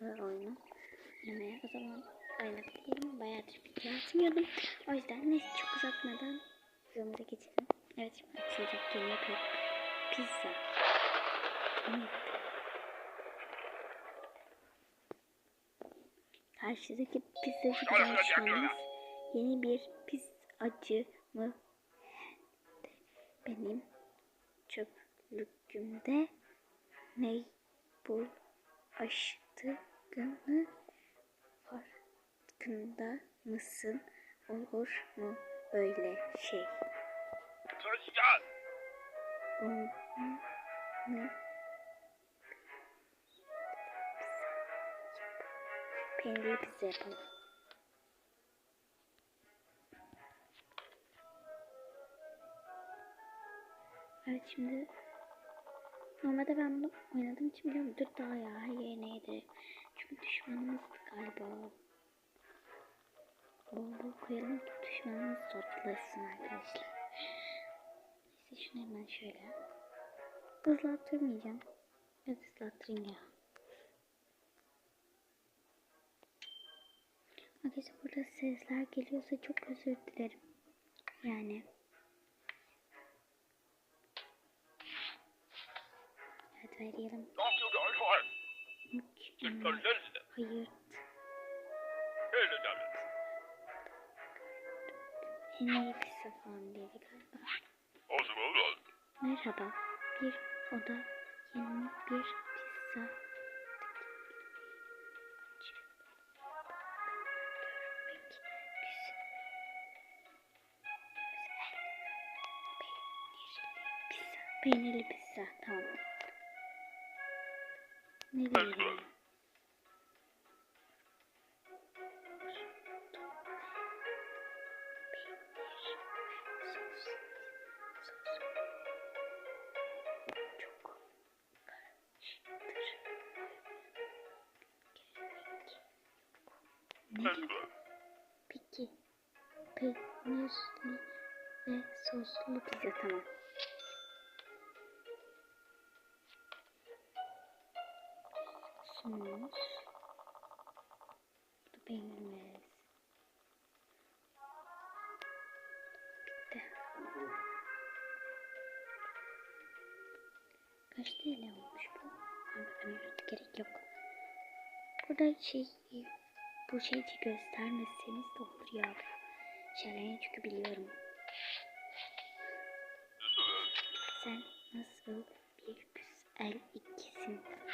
bu oyunu oynamaya o zaman oynayabilirim. Bayağıdır video atmıyordum. O yüzden neyse çok uzatmadan videomuza geçelim. Evet şimdi açılacak yeni yapıyorum. Pizza. Evet. Karşıdaki pizzacı düşmanımız. Yeni bir pizzacı mı? Benim çöplüğümde ne bu açtığını farkında mısın? Olur mu böyle şey? Onu peynirli pizza yapalım. Evet şimdi normalde ben bunu oynadığım için biliyorum. Dur daha ya her yerine. Çünkü düşmanımızdı galiba. Bol bol koyalım ki düşmanımız toplasın arkadaşlar. Neyse şunu hemen şöyle. Hızlattırmayacağım. Evet hızlattırayım ya. Arkadaşlar burada sesler geliyorsa çok özür dilerim. Yani. Evet verelim. Hayır. En iyi pizza falan dedi galiba. Merhaba. Bir oda yeni bir pizza. Peynirli pizza. Tamam. Ne diyelim? Peki. Peynirli ve soslu pizza tamam. Sos. Bu peynirimiz. Bitti. Kaç TL olmuş bu? Anlamıyorum. Gerek yok. Burada şey bu şeyi göstermeseniz de olur ya. Şeylerini çünkü biliyorum. Sen nasıl bir güzel ikisin.